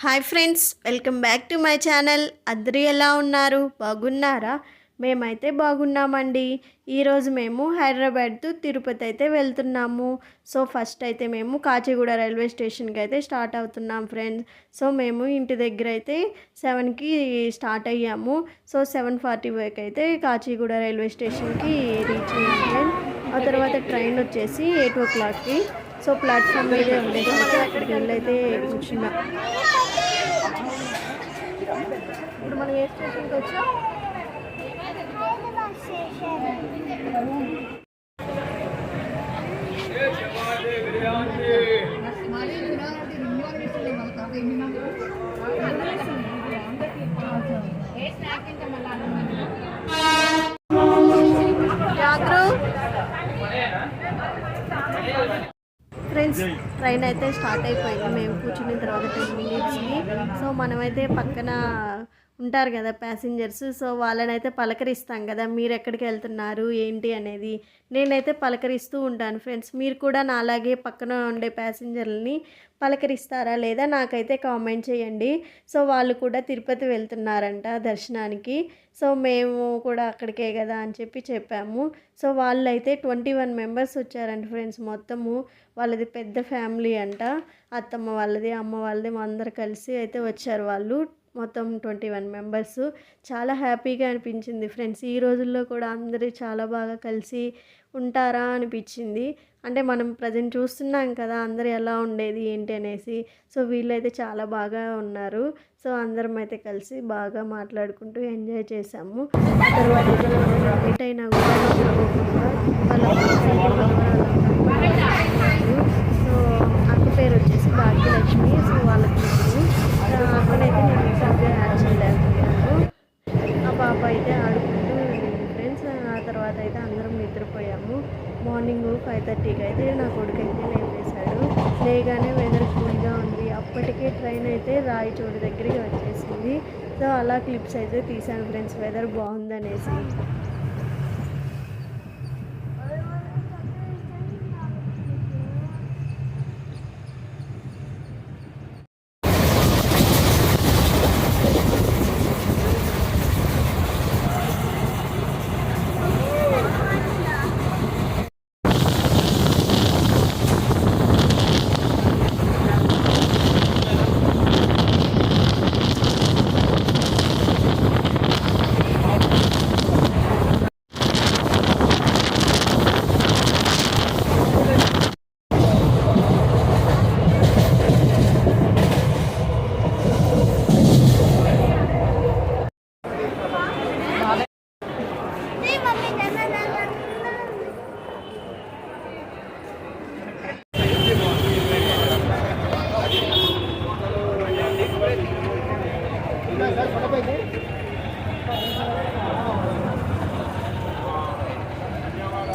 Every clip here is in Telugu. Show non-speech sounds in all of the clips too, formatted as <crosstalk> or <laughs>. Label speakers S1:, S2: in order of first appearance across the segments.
S1: Hi friends welcome back to my channel. అందరూ ఎలా ఉన్నారు? బాగున్నారా? మేమైతే బాగున్నామండి. ఈరోజు మేము హైదరాబాద్ టు తిరుపతి అయితే వెళ్తున్నాము. సో ఫస్ట్ అయితే మేము కాచిగూడ రైల్వే స్టేషన్కి అయితే స్టార్ట్ అవుతున్నాం ఫ్రెండ్స్. సో మేము ఇంటి దగ్గర అయితే సెవెన్కి స్టార్ట్ అయ్యాము. సో సెవెన్ ఫార్టీ ఫైవ్కి అయితే కాచిగూడ రైల్వే స్టేషన్కి రీచ్ అయ్యాము ఆ తర్వాత ట్రైన్ వచ్చేసి ఎయిట్ ఓ క్లాక్కి సో ప్లాట్ఫామ్ మీదే ఉండేది అయితే అక్కడికి వెళ్ళి అయితే ఇప్పుడు మనం ఏ స్టేషన్కి వచ్చాం? ఏ స్నాక్ ఇంకా జాగ్రు ఫ్రెండ్స్ ట్రైన్ అయితే స్టార్ట్ అయిపోయింది. మేము కూర్చున్న తర్వాత టెన్ మినిట్స్కి సో మనమైతే పక్కన ఉంటారు కదా ప్యాసింజర్స్ సో వాళ్ళనైతే పలకరిస్తాం కదా మీరు ఎక్కడికి వెళ్తున్నారు? ఏంటి? అనేది. నేనైతే పలకరిస్తూ ఉంటాను ఫ్రెండ్స్. మీరు కూడా నా అలాగే పక్కన ఉండే ప్యాసింజర్లని పలకరిస్తారా? లేదా నాకైతే కామెంట్ చేయండి. సో వాళ్ళు కూడా తిరుపతి వెళ్తున్నారంట దర్శనానికి. సో మేము కూడా అక్కడికే కదా అని చెప్పి చెప్పాము. సో వాళ్ళు అయితే ట్వంటీ వన్ మెంబర్స్ వచ్చారంట ఫ్రెండ్స్ మొత్తము. వాళ్ళది పెద్ద ఫ్యామిలీ అంట. అత్తమ్మ వాళ్ళది అమ్మ వాళ్ళది అందరు కలిసి అయితే వచ్చారు వాళ్ళు. మొత్తం ట్వంటీ వన్ మెంబర్స్. చాలా హ్యాపీగా అనిపించింది ఫ్రెండ్స్. ఈ రోజుల్లో కూడా అందరూ చాలా బాగా కలిసి ఉంటారా అనిపించింది. అంటే మనం ప్రజెంట్ చూస్తున్నాం కదా అందరు ఎలా ఉండేది ఏంటి అనేసి. సో వీళ్ళైతే చాలా బాగా ఉన్నారు. సో అందరం అయితే కలిసి బాగా మాట్లాడుకుంటూ ఎంజాయ్ చేసాము తర్వాత లేట్ అయినా కూడా వాళ్ళ సో అక్క పేరు వచ్చేసి భాగ్యలక్ష్మి. సో వాళ్ళకి అక్కడైతే నేను సబ్జెక్ట్ యాడ్ చేయలేకపోయాను ఆ పాప అయితే ఆడుకుంటూ ఫ్రెండ్స్ ఆ తర్వాత అయితే అందరం నిద్రపోయాము. మార్నింగ్ ఫైవ్ థర్టీకి అయితే నా కొడుకు అయితే లేపేశాడు. లేగానే వెదర్ కూల్గా ఉంది. అప్పటికే ట్రైన్ అయితే రాయచోటు దగ్గరికి వచ్చేసింది. సో అలా క్లిప్స్ అయితే తీశాను. ఫ్రెండ్స్ వెదర్ బాగుందనేసి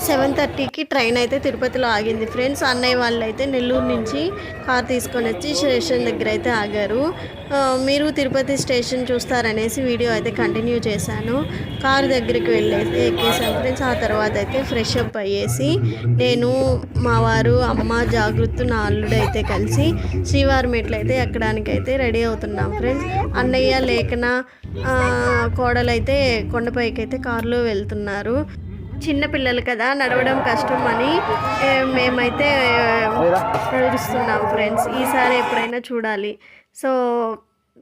S1: సెవెన్ థర్టీకి ట్రైన్ అయితే తిరుపతిలో ఆగింది. ఫ్రెండ్స్ అన్నయ్య వాళ్ళు అయితే నెల్లూరు నుంచి కార్ తీసుకొని వచ్చి స్టేషన్ దగ్గర అయితే ఆగారు. మీరు తిరుపతి స్టేషన్ చూస్తారనేసి వీడియో అయితే కంటిన్యూ చేశాను. కార్ దగ్గరికి వెళ్ళేసి ఎక్కేసాను ఫ్రెండ్స్ ఆ తర్వాత అయితే ఫ్రెష్ అప్ అయ్యేసి నేను మా వారు అమ్మ జాగ్రత్త నా అల్లుడు అయితే కలిసి శ్రీవారి మెట్లు అయితే ఎక్కడానికి అయితే రెడీ అవుతున్నాం. ఫ్రెండ్స్ అన్నయ్య లేఖన కోడలైతే కొండపైకి అయితే కారులో వెళ్తున్నారు. చిన్నపిల్లలు కదా నడవడం కష్టం అని మేమైతే నడుస్తున్నాం ఫ్రెండ్స్ ఈసారి ఎప్పుడైనా చూడాలి. సో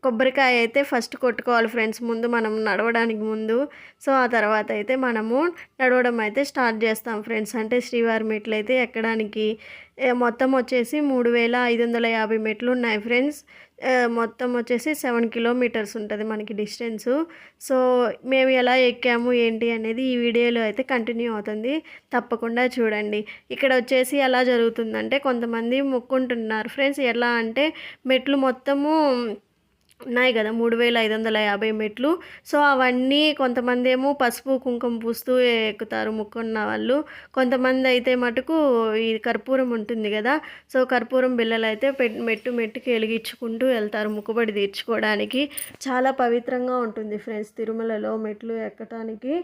S1: కొబ్బరికాయ అయితే ఫస్ట్ కొట్టుకోవాలి ఫ్రెండ్స్ ముందు మనం నడవడానికి ముందు. సో ఆ తర్వాత అయితే మనము నడవడం అయితే స్టార్ట్ చేస్తాం ఫ్రెండ్స్ అంటే శ్రీవారి మెట్లు అయితే ఎక్కడానికి మొత్తం వచ్చేసి మూడు వేల ఐదు వందల యాభై మెట్లు ఉన్నాయి ఫ్రెండ్స్ మొత్తం వచ్చేసి సెవెన్ కిలోమీటర్స్ ఉంటుంది మనకి డిస్టెన్సు. సో మేము ఎలా ఎక్కాము ఏంటి అనేది ఈ వీడియోలో అయితే కంటిన్యూ అవుతుంది. తప్పకుండా చూడండి. ఇక్కడ వచ్చేసి ఎలా జరుగుతుందంటే కొంతమంది మొక్కుంటున్నారు. ఫ్రెండ్స్ ఎలా అంటే మెట్లు మొత్తము ఉన్నాయి కదా మూడు వేల ఐదు వందల యాభై మెట్లు. సో అవన్నీ కొంతమంది ఏమో పసుపు కుంకుమ పూస్తూ ఎక్కుతారు ముక్కున్న వాళ్ళు. కొంతమంది అయితే మటుకు ఈ కర్పూరం ఉంటుంది కదా సో కర్పూరం బిళ్ళలు అయితే మెట్టు మెట్టుకి వెలిగించుకుంటూ వెళ్తారు ముక్కుబడి తీర్చుకోవడానికి. చాలా పవిత్రంగా ఉంటుంది ఫ్రెండ్స్ తిరుమలలో మెట్లు ఎక్కటానికి.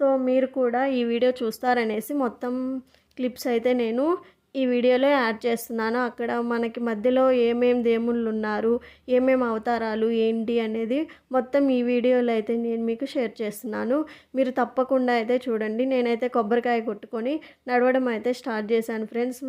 S1: సో మీరు కూడా ఈ వీడియో చూస్తారనేసి మొత్తం క్లిప్స్ అయితే నేను ఈ వీడియోలో యాడ్ చేస్తున్నాను. అక్కడ మనకి మధ్యలో ఏమేమి దేవుళ్ళు ఉన్నారు ఏమేమి అవతారాలు ఏంటి అనేది మొత్తం ఈ వీడియోలో అయితే నేను మీకు షేర్ చేస్తున్నాను. మీరు తప్పకుండా అయితే చూడండి. నేనైతే కొబ్బరికాయ కొట్టుకొని నడవడం అయితే స్టార్ట్ చేశాను ఫ్రెండ్స్.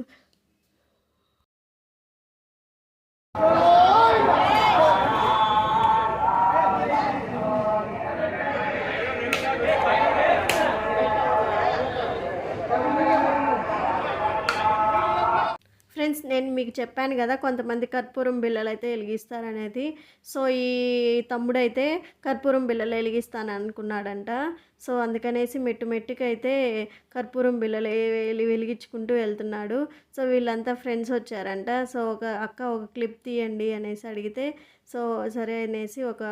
S1: ఫ్రెండ్స్ నేను మీకు చెప్పాను కదా కొంతమంది కర్పూరం బిళ్ళలు అయితే వెలిగిస్తారనేది. సో ఈ తమ్ముడు అయితే కర్పూరం బిళ్ళలు వెలిగిస్తాను అనుకున్నాడంట సో అందుకనేసి మెట్టు మెట్టుకైతే కర్పూరం బిళ్ళలు వెలి- వెలిగించుకుంటూ వెళ్తున్నాడు. సో వీళ్ళంతా ఫ్రెండ్స్ వచ్చారంట. సో ఒక అక్క ఒక క్లిప్ తీయండి అనేసి అడిగితే సో సరే అనేసి ఒక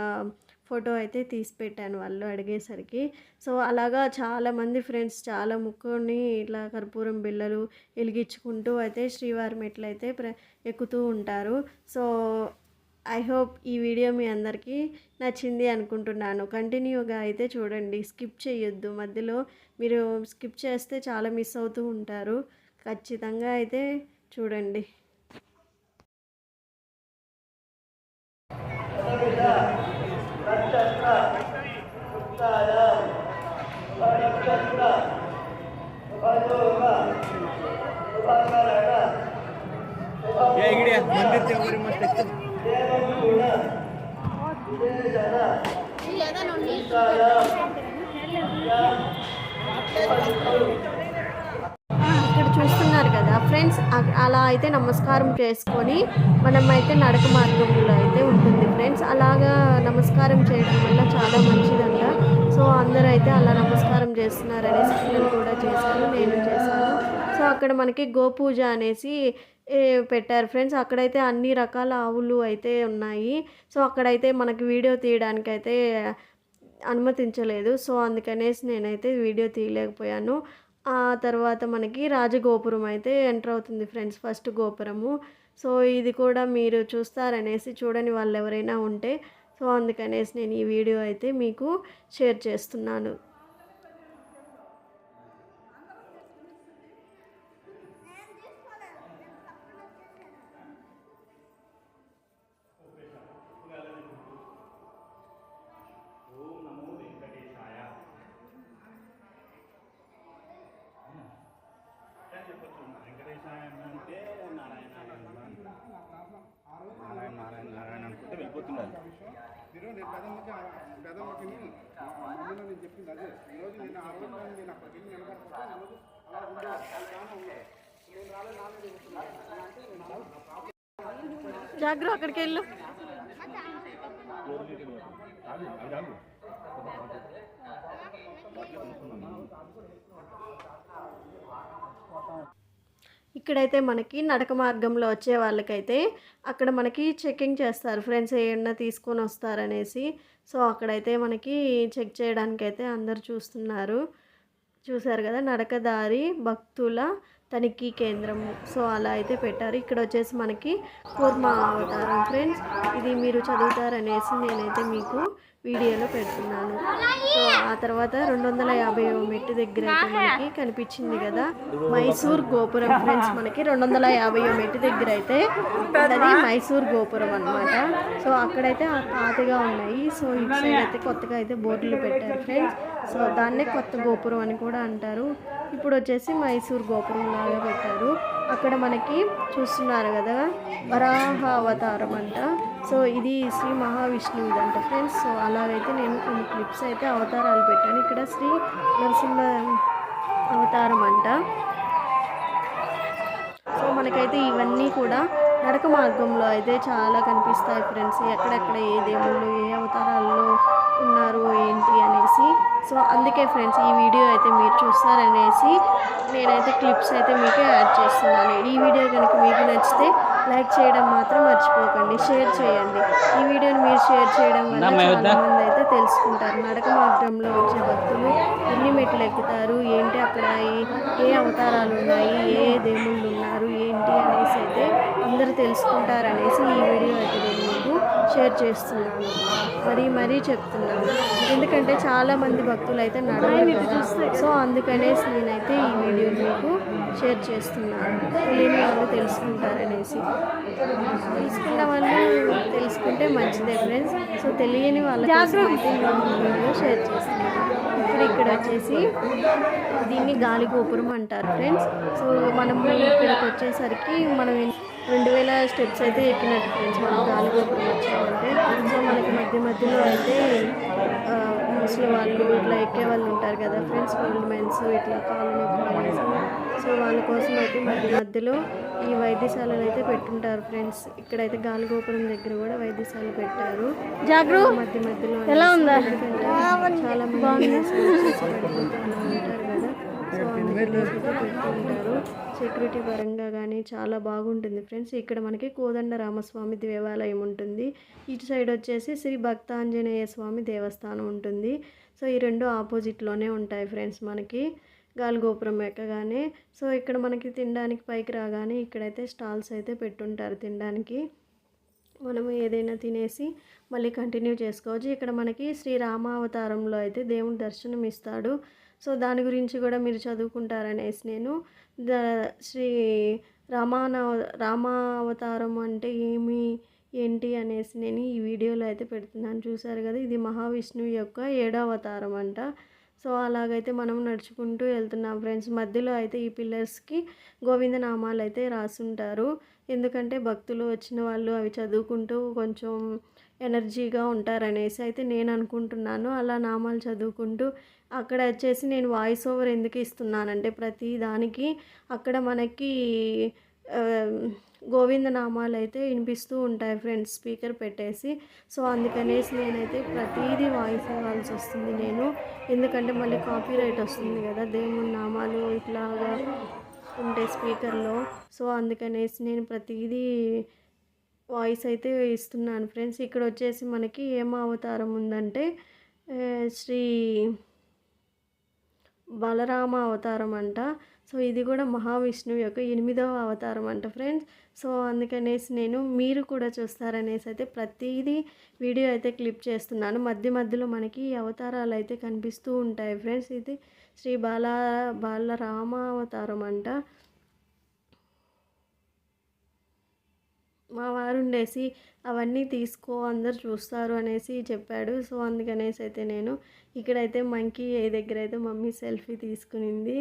S1: ఫోటో అయితే తీసి పెట్టాను వాళ్ళు అడిగేసరికి. సో అలాగా చాలామంది ఫ్రెండ్స్ చాలా ముక్కుని ఇట్లా కర్పూరం బిళ్ళలు వెలిగించుకుంటూ అయితే శ్రీవారి మెట్లు అయితే ప్ర ఎక్కుతూ ఉంటారు. సో ఐ హోప్ ఈ వీడియో మీ అందరికీ నచ్చింది అనుకుంటున్నాను. కంటిన్యూగా అయితే చూడండి స్కిప్ చేయొద్దు. మధ్యలో మీరు స్కిప్ చేస్తే చాలా మిస్ అవుతూ ఉంటారు. ఖచ్చితంగా అయితే చూడండి.
S2: या इकडे या. मंदिरच्या वगैरे मस्त एकदम.
S1: ఇక్కడ చూస్తున్నారు కదా ఫ్రెండ్స్ అ- అలా అయితే నమస్కారం చేసుకొని మనం అయితే నడక మార్గంలో అయితే ఉంటుంది ఫ్రెండ్స్ అలాగా నమస్కారం చేయడం వల్ల చాలా మంచిదంట సో అందరూ అయితే అలా నమస్కారం చేస్తున్నారు అనేసి పిల్లలు కూడా చేశారు నేను చేశాను. సో అక్కడ మనకి గోపూజ అనేసి పెట్టారు ఫ్రెండ్స్. అక్కడైతే అన్ని రకాల ఆవులు అయితే ఉన్నాయి. సో అక్కడైతే మనకి వీడియో తీయడానికి అయితే అనుమతించలేదు. సో అందుకనేసి నేనైతే వీడియో తీయలేకపోయాను. ఆ తర్వాత మనకి రాజగోపురం అయితే ఎంటర్ అవుతుంది ఫ్రెండ్స్ ఫస్ట్ గోపురము. సో ఇది కూడా మీరు చూస్తారనేసి చూడని వాళ్ళు ఎవరైనా ఉంటే సో అందుకనేసి నేను ఈ వీడియో అయితే మీకు షేర్ చేస్తున్నాను. జాగ్రత్త అక్కడికి వెళ్ళు. ఇక్కడైతే మనకి నడక మార్గంలో వచ్చే వాళ్ళకైతే అక్కడ మనకి చెకింగ్ చేస్తారు. ఫ్రెండ్స్ ఏమన్నా తీసుకొని వస్తారనేసి. సో అక్కడైతే మనకి చెక్ చేయడానికైతే అందరు చూస్తున్నారు. చూశారు కదా నడకదారి భక్తుల తనిఖీ కేంద్రం సో అలా అయితే పెట్టారు. ఇక్కడ వచ్చేసి మనకి కూర్మా అవతారం. ఫ్రెండ్స్ ఇది మీరు చదువుతారనేసి నేనైతే మీకు వీడియోలో పెడుతున్నాను. సో ఆ తర్వాత రెండు వందల యాభై మెట్టు దగ్గర అయితే మనకి కనిపించింది కదా. మైసూర్ గోపురం ఫ్రెండ్స్ మనకి రెండు వందల యాభై మెట్టు దగ్గర అయితే అది మైసూర్ గోపురం అన్నమాట. సో అక్కడైతే పాతగా ఉన్నాయి. సో ఇటు సైడ్ అయితే కొత్తగా అయితే బోర్డులు పెట్టారు ఫ్రెండ్స్. సో దాన్నే కొత్త గోపురం అని కూడా అంటారు. ఇప్పుడు వచ్చేసి మైసూర్ గోపురం లాగా పెట్టారు. అక్కడ మనకి చూస్తున్నారు కదా వరాహ అవతారం అంట. సో ఇది శ్రీ మహావిష్ణువుది అంట ఫ్రెండ్స్. సో అలాగైతే నేను కొన్ని క్లిప్స్ అయితే అవతారాలు పెట్టాను. ఇక్కడ శ్రీ నరసింహ అవతారం అంట. సో మనకైతే ఇవన్నీ కూడా నడక మార్గంలో అయితే చాలా కనిపిస్తాయి ఫ్రెండ్స్. ఎక్కడెక్కడ ఏ దేవుళ్ళు ఏ అవతారాల్లో ఉన్నారు ఏంటి అనేసి. సో అందుకే ఫ్రెండ్స్ ఈ వీడియో అయితే మీరు చూస్తారనేసి నేనైతే క్లిప్స్ అయితే మీకు యాడ్ చేస్తున్నాను. ఈ వీడియో కనుక మీకు నచ్చితే లైక్ చేయడం మాత్రం మర్చిపోకండి షేర్ చేయండి. ఈ వీడియోని మీరు షేర్ చేయడం వల్ల చాలా మంది అయితే తెలుసుకుంటారు. నడక మార్గంలో వచ్చే భక్తులు ఎన్ని మెట్లు ఎక్కుతారు ఏంటి అక్కడ ఏ- అవతారాలు ఉన్నాయి ఏ దేవుళ్ళు ఉన్నారు ఏంటి అనేసి అయితే అందరూ తెలుసుకుంటారనేసి ఈ వీడియో అయితే నేను మీకు షేర్ చేస్తున్నాను. మరీ మరీ చెప్తున్నాను. ఎందుకంటే చాలామంది భక్తులు అయితే నడవరు కదా. సో అందుకనేసి నేనైతే ఈ వీడియో మీకు షేర్ చేస్తున్నాను తెలియని వాళ్ళు తెలుసుకుంటారనేసి. తెలుసుకున్న వాళ్ళు తెలుసుకుంటే మంచిదే ఫ్రెండ్స్. సో తెలియని వాళ్ళ వీడియో షేర్ చేస్తున్నాను ఇప్పుడు ఇక్కడ వచ్చేసి దీన్ని గాలి గోపురం అంటారు ఫ్రెండ్స్. సో మనం ఇక్కడికి వచ్చేసరికి మనం రెండు వేల స్టెప్స్ అయితే ఎక్కినట్టు ఫ్రెండ్స్ మనం గాలి గోపురం వచ్చామంటే. సో మనకి మధ్య మధ్యలో అయితే ముసలి వాళ్ళు ఇట్లా ఎక్కే వాళ్ళు ఉంటారు కదా ఫ్రెండ్స్. ఓల్డ్ మెన్స్ ఇట్లా కాళ్ళు నొప్పులు అనేసి సో వాళ్ళ కోసం అయితే మధ్య మధ్యలో ఈ వైద్యశాలలు అయితే పెట్టుంటారు ఫ్రెండ్స్. ఇక్కడైతే గాలి గోపురం దగ్గర కూడా వైద్యశాల పెట్టారు. మధ్య మధ్యలో ఎలా ఉందా? చాలా మంది ఉంటారు కదా. సో అందుకనేసి అయితే పెట్టుకుంటారు సెక్యూరిటీ పరంగా కానీ చాలా బాగుంటుంది ఫ్రెండ్స్. ఇక్కడ మనకి కోదండ రామస్వామి దేవాలయం ఉంటుంది. ఇటు సైడ్ వచ్చేసి శ్రీ భక్తాంజనేయ స్వామి దేవస్థానం ఉంటుంది. సో ఈ రెండు ఆపోజిట్లోనే ఉంటాయి ఫ్రెండ్స్ మనకి. గాలిగోపురం ఎక్కగానే. సో ఇక్కడ మనకి తినడానికి పైకి రాగానే ఇక్కడైతే స్టాల్స్ అయితే పెట్టుంటారు తినడానికి. మనము ఏదైనా తినేసి మళ్ళీ కంటిన్యూ చేసుకోవచ్చు. ఇక్కడ మనకి శ్రీ రామావతారంలో అయితే దేవుని దర్శనం ఇస్తాడు సో దాని గురించి కూడా మీరు చదువుకుంటారనేసి నేను. శ్రీ రామాన రామావతారం అంటే ఏమి ఏంటి అనేసి నేను ఈ వీడియోలో అయితే పెడుతున్నాను. చూసారు కదా ఇది మహావిష్ణువు యొక్క ఏడవ అవతారం అంట. సో అలాగైతే మనం నడుచుకుంటూ వెళ్తున్నాం ఫ్రెండ్స్. మధ్యలో అయితే ఈ పిల్లర్స్కి గోవింద నామాలు అయితే రాసుంటారు. ఎందుకంటే భక్తులు వచ్చిన వాళ్ళు అవి చదువుకుంటూ కొంచెం ఎనర్జీగా ఉంటారనేసి అయితే నేను అనుకుంటున్నాను. అలా నామాలు చదువుకుంటూ అక్కడ వచ్చేసి నేను వాయిస్ ఓవర్ ఎందుకు ఇస్తున్నానంటే ప్రతి దానికి అక్కడ మనకి గోవింద నామాలు అయితే వినిపిస్తూ ఉంటాయి ఫ్రెండ్స్ స్పీకర్ పెట్టేసి. సో అందుకనేసి నేనైతే ప్రతిదీ వాయిస్ ఇవ్వాల్సి వస్తుంది నేను. ఎందుకంటే మళ్ళీ కాపీ రైట్ వస్తుంది కదా దేవుని నామాలు ఇట్లాగా ఉంటాయి స్పీకర్లో. సో అందుకనేసి నేను ప్రతిదీ వాయిస్ అయితే ఇస్తున్నాను ఫ్రెండ్స్. ఇక్కడ వచ్చేసి మనకి ఏం అవతారం ఉందంటే శ్రీ బలరామ అవతారం అంట. సో ఇది కూడా మహావిష్ణువు యొక్క ఎనిమిదవ అవతారం అంట ఫ్రెండ్స్ సో అందుకనేసి నేను మీరు కూడా చూస్తారనేసి అయితే ప్రతిదీ వీడియో అయితే క్లిప్ చేస్తున్నాను. మధ్య మధ్యలో మనకి ఈ అవతారాలు అయితే కనిపిస్తూ ఉంటాయి ఫ్రెండ్స్ ఇది శ్రీ బాల బాలరామ అవతారం అంట. మా వారు ఉండేసి అవన్నీ తీసుకో అందరు చూస్తారు అనేసి చెప్పాడు. సో అందుకనేసి అయితే నేను ఇక్కడైతే మంకీ ఏ దగ్గర అయితే మమ్మీ సెల్ఫీ తీసుకునింది.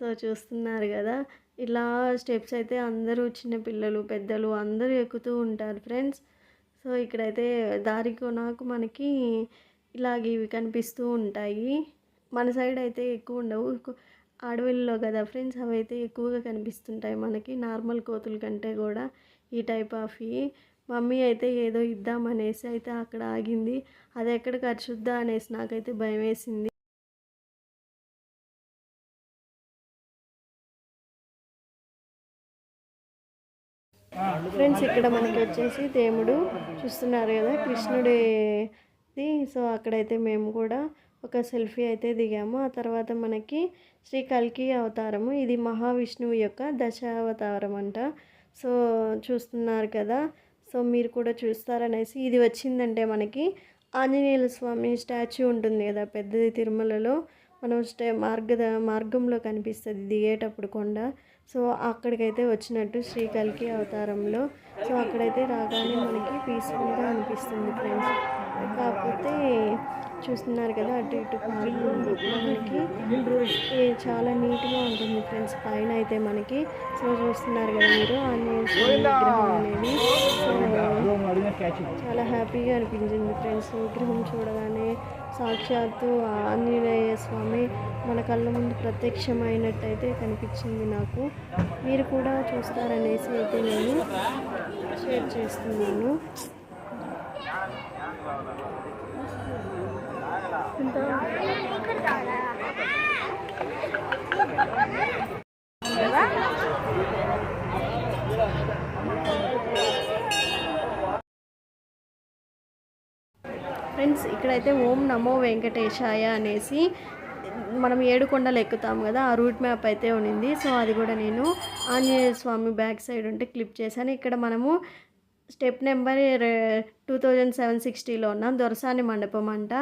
S1: సో చూస్తున్నారు కదా. ఇలా స్టెప్స్ అయితే అందరూ చిన్నపిల్లలు పెద్దలు అందరూ ఎక్కుతూ ఉంటారు ఫ్రెండ్స్. సో ఇక్కడైతే దారి నాకు మనకి ఇలాగ ఇవి కనిపిస్తూ ఉంటాయి. మన సైడ్ అయితే ఎక్కువ ఉండవు. అడవిల్లో కదా ఫ్రెండ్స్ అవి అయితే ఎక్కువగా కనిపిస్తుంటాయి మనకి. నార్మల్ కోతుల కంటే కూడా ఈ టైప్ ఆఫ్ మమ్మీ అయితే ఏదో ఇద్దామనేసి అయితే అక్కడ ఆగింది. అది ఎక్కడ ఖర్చుద్దా అనేసి నాకైతే భయం వేసింది. ఫ్రెండ్స్ ఇక్కడ మనకి వచ్చేసి దేవుడు చూస్తున్నారు కదా కృష్ణుడిది. సో అక్కడైతే మేము కూడా ఒక సెల్ఫీ అయితే దిగాము. ఆ తర్వాత మనకి శ్రీ కల్కి అవతారము. ఇది మహావిష్ణువు యొక్క దశ అవతారం అంట. సో చూస్తున్నారు కదా. సో మీరు కూడా చూస్తారనేసి ఇది వచ్చిందంటే మనకి ఆంజనేయుల స్వామి స్టాచ్యూ ఉంటుంది కదా పెద్దది తిరుమలలో. మనం స్టే మార్గ మార్గంలో కనిపిస్తుంది దిగేటప్పుడు కొండ. సో అక్కడికైతే వచ్చినట్టు శ్రీకల్కి అవతారంలో. సో అక్కడైతే రాగానే మనకి పీస్ఫుల్గా అనిపిస్తుంది ఫ్రెండ్స్ కాకపోతే చూస్తున్నారు కదా అటు ఇటు మనకి చాలా నీట్గా ఉంటుంది ఫ్రెండ్స్. పైన అయితే మనకి సో చూస్తున్నారు కదా మీరు అనేది. చాలా హ్యాపీగా అనిపించింది ఫ్రెండ్స్. విగ్రహం చూడగానే సాక్షాత్తు ఆంజనేయ స్వామి మన కళ్ళ ముందు ప్రత్యక్షమైనట్టయితే కనిపించింది నాకు. మీరు కూడా చూస్తారనేసి అయితే నేను షేర్ చేస్తున్నాను. ఫ్రెండ్స్ ఇక్కడైతే ఓం నమో వెంకటేశాయ అనేసి మనం ఏడు కొండలు ఎక్కుతాం కదా ఆ రూట్ మ్యాప్ అయితే ఉన్నింది. సో అది కూడా నేను ఆంజనేయ స్వామి బ్యాక్ సైడ్ ఉంటే క్లిప్ చేశాను. ఇక్కడ మనము step number two thousand seven సిక్స్టీలో ఉన్నాం. దొరసాని మండపం అంట.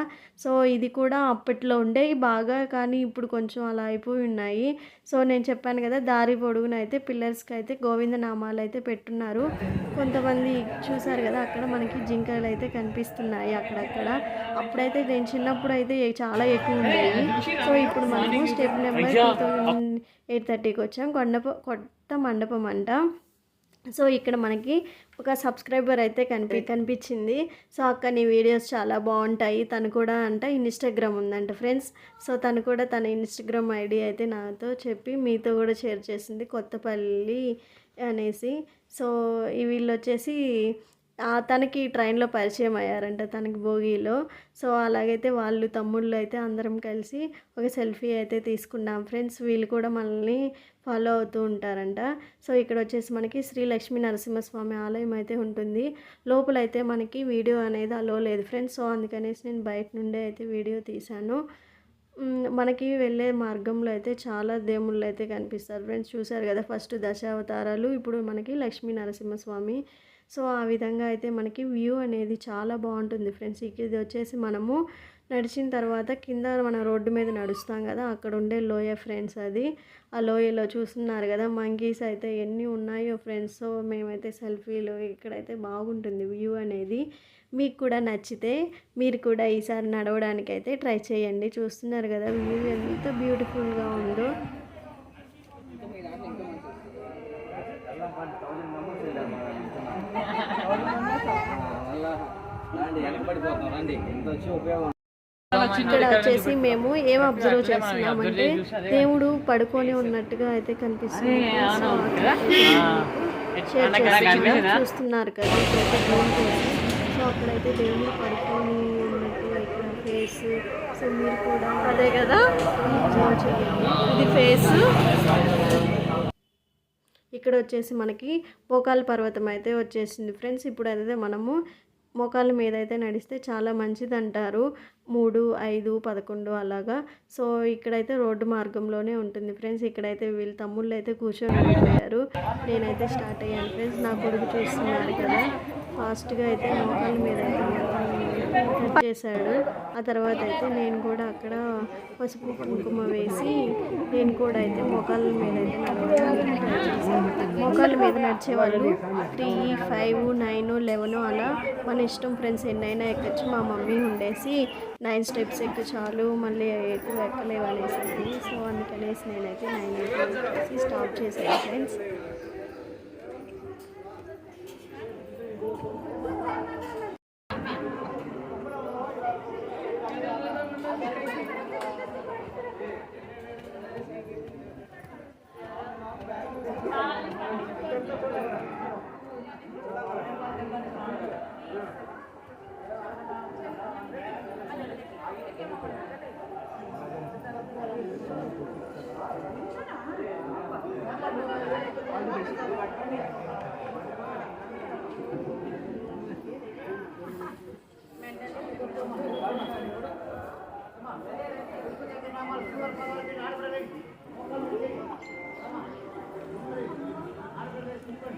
S1: సో ఇది కూడా అప్పట్లో ఉండే. బాగా కానీ ఇప్పుడు కొంచెం అలా అయిపోయి ఉన్నాయి. సో నేను చెప్పాను కదా దారి పొడుగున అయితే పిల్లర్స్కి అయితే గోవింద నామాలు అయితే పెట్టున్నారు. కొంతమంది చూసారు కదా అక్కడ మనకి జింకలు అయితే కనిపిస్తున్నాయి అక్కడక్కడ. అప్పుడైతే నేను చిన్నప్పుడు అయితే చాలా ఎక్కువ ఉండేవి. సో ఇప్పుడు మనము step number two thousand eight థర్టీకి వచ్చాం. కొండప కొత్త మండపం అంట. సో ఇక్కడ మనకి ఒక సబ్స్క్రైబర్ అయితే కనిపి కనిపించింది. సో అక్క నీ వీడియోస్ చాలా బాగుంటాయి. తను కూడా అంట ఇన్స్టాగ్రామ్ ఉందంట ఫ్రెండ్స్. సో తను కూడా తన ఇన్స్టాగ్రామ్ ఐడి అయితే నాతో చెప్పి మీతో కూడా షేర్ చేసింది కొత్తపల్లి అనేసి. సో ఈ వీళ్ళు వచ్చేసి తనకి ట్రైన్లో పరిచయం అయ్యారంట తనకి భోగిలో సో అలాగైతే వాళ్ళు తమ్ముళ్ళు అయితే అందరం కలిసి ఒక సెల్ఫీ అయితే తీసుకున్నాం ఫ్రెండ్స్. వీళ్ళు కూడా మనల్ని ఫాలో అవుతూ ఉంటారంట. సో ఇక్కడ వచ్చేసి మనకి శ్రీ లక్ష్మీ నరసింహస్వామి ఆలయం అయితే ఉంటుంది. లోపలైతే మనకి వీడియో అనేది అలో లేదు. ఫ్రెండ్స్ సో అందుకనేసి నేను బయట నుండే అయితే వీడియో తీశాను. మనకి వెళ్ళే మార్గంలో అయితే చాలా దేవుళ్ళు అయితే కనిపిస్తారు. ఫ్రెండ్స్ చూసారు కదా ఫస్ట్ దశావతారాలు. ఇప్పుడు మనకి లక్ష్మీ నరసింహస్వామి. సో ఆ విధంగా అయితే మనకి వ్యూ అనేది చాలా బాగుంటుంది. ఫ్రెండ్స్ ఇది వచ్చేసి మనము నడిచిన తర్వాత కింద మన రోడ్డు మీద నడుస్తాం కదా అక్కడ ఉండే లోయ ఫ్రెండ్స్ అది. ఆ లోయలో చూస్తున్నారు కదా మంకీస్ అయితే ఎన్ని ఉన్నాయో ఫ్రెండ్స్. సో మేమైతే సెల్ఫీలు ఇక్కడైతే బాగుంటుంది వ్యూ అనేది. మీకు కూడా నచ్చితే మీరు కూడా ఈసారి నడవడానికి అయితే ట్రై చేయండి. చూస్తున్నారు కదా వ్యూ ఎంత బ్యూటిఫుల్గా ఉందో.
S2: రండి వెనకబడిపోతాం రండి. ఇంత వచ్చి ఉపయోగం
S1: ఇక్కడ వచ్చేసి మేము ఏం అబ్జర్వ్ చేస్తున్నామంటే దేవుడు పడుకొని ఉన్నట్టుగా అయితే కనిపిస్తుంది. చూస్తున్నారు కదా సో అక్కడైతే దేవుడు పడుకొని ఉన్నట్టుగా ఇక్కడ ఫేస్ సో మీరు కూడా అదే కదా. ఇది ఫేస్ ఇక్కడ వచ్చేసి మనకి మోకాల పర్వతం అయితే వచ్చేసింది. ఫ్రెండ్స్ ఇప్పుడు అయితే మనము మోకాళ్ళ మీద అయితే నడిస్తే చాలా మంచిది అంటారు మూడు ఐదు పదకొండు అలాగా. సో ఇక్కడైతే రోడ్డు మార్గంలోనే ఉంటుంది ఫ్రెండ్స్. ఇక్కడైతే వీళ్ళ తమ్ముళ్ళు అయితే కూర్చొని ఉండిపోయారు <laughs> నేనైతే స్టార్ట్ అయ్యాను ఫ్రెండ్స్. నా కొడుకు చూస్తున్నారు కదా. ఫాస్ట్గా అయితే మోకాళ్ళ మీద అయితే చేశాడు. ఆ తర్వాత అయితే నేను కూడా అక్కడ పసుపు కుంకుమ వేసి నేను కూడా అయితే మోకాళ్ళ మీద అయితే నడవడానికి మొక్కల మీద నడిచేవాళ్ళు త్రీ ఫైవ్ నైన్ లెవెన్ అలా మన ఇష్టం ఫ్రెండ్స్ ఎన్నైనా ఎక్కచ్చు. మా మమ్మీ ఉండేసి నైన్ స్టెప్స్ ఎక్కువ చాలు మళ్ళీ ఎక్కువ ఎక్కలేవు అనేసి సో అందుకనేసి నేనైతే నైన్ స్టాప్ చేశాను ఫ్రెండ్స్.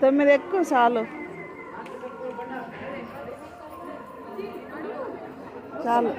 S3: తొమ్మిది ఎక్కువ చాలు. చాలు.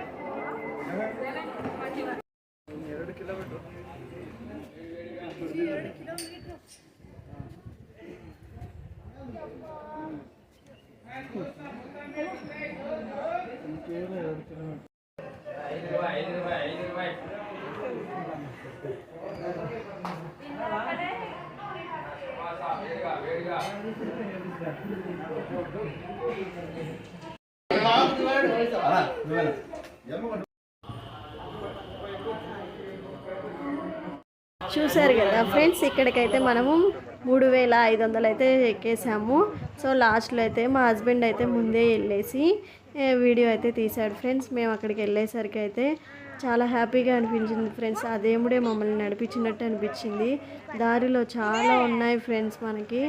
S1: చూశారు కదా ఫ్రెండ్స్ ఇక్కడికైతే మనము మూడు వేల ఐదు వందలు అయితే ఎక్కేసాము. సో లాస్ట్లో అయితే మా హస్బెండ్ అయితే ముందే వెళ్ళేసి వీడియో అయితే తీశాడు. ఫ్రెండ్స్ మేము అక్కడికి వెళ్ళేసరికి అయితే చాలా హ్యాపీగా అనిపించింది ఫ్రెండ్స్. ఆ దేవుడే మమ్మల్ని నడిపించినట్టు అనిపించింది. దారిలో చాలా ఉన్నాయి ఫ్రెండ్స్ మనకి.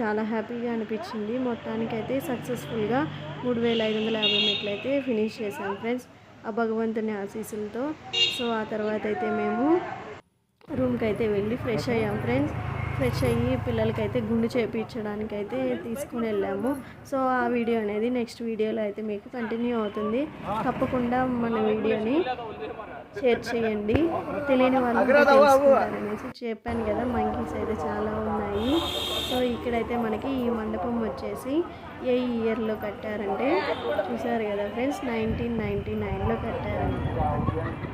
S1: చాలా హ్యాపీగా అనిపించింది. మొత్తానికి అయితే సక్సెస్ఫుల్గా మూడు వేల ఐదు వందల యాభై మెట్లు అయితే ఫినిష్ చేశాం ఫ్రెండ్స్ ఆ భగవంతుని ఆశీస్సులతో. సో ఆ తర్వాత అయితే మేము రూమ్కి అయితే వెళ్ళి ఫ్రెష్ అయ్యాం ఫ్రెండ్స్. ఫ్రెష్ అయ్యి పిల్లలకైతే గుండు చేపించడానికి అయితే తీసుకుని వెళ్ళాము. సో ఆ వీడియో అనేది నెక్స్ట్ వీడియోలో అయితే మీకు కంటిన్యూ అవుతుంది. తప్పకుండా మన వీడియోని షేర్ చేయండి. తెలియని వాళ్ళు కూడా తెలుసుకుంటారనేసి చెప్పాను కదా మంకీస్ అయితే చాలా ఉన్నాయి. సో ఇక్కడైతే మనకి ఈ మండపం వచ్చేసి ఏ ఇయర్లో కట్టారంటే చూసారు కదా ఫ్రెండ్స్ నైన్టీన్ నైన్టీ నైన్లో కట్టారంట.